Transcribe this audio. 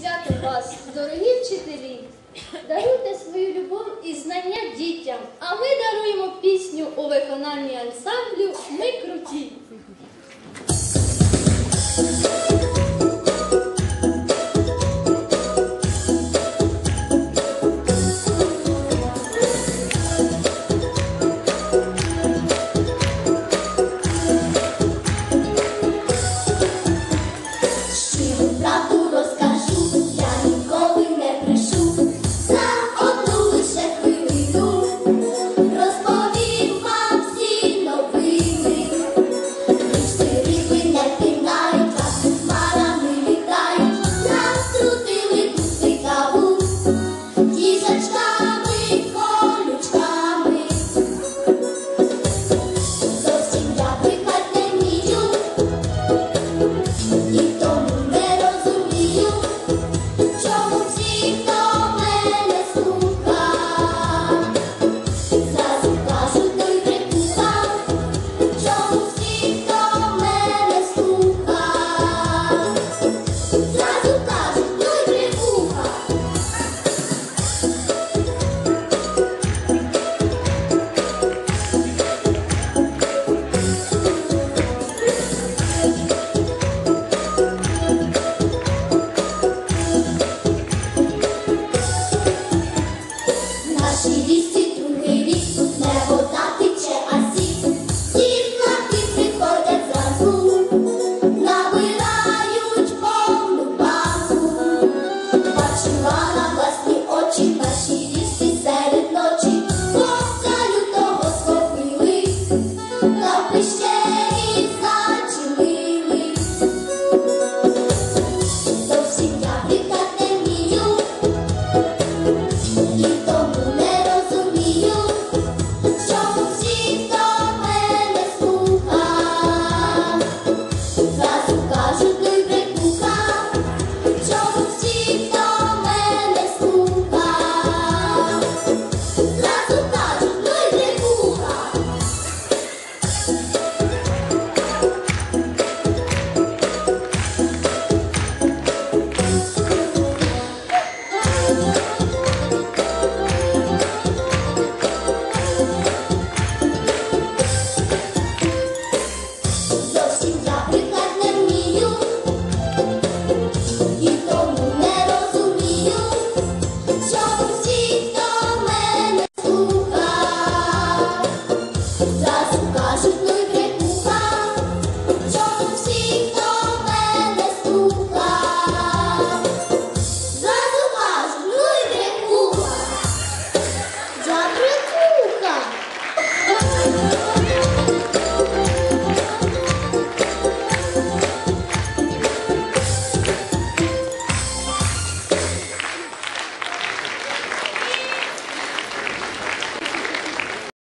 святом вас, дорогі вчителі! Даруйте свою любов і знання дітям, а ми даруємо пісню у виконанні ансамблю Ми круті. нашій вісті другий віст тут не вода тече, а сік. Кімнати приходять зразу, набирають повну базу. Бачила на власні очі, наші.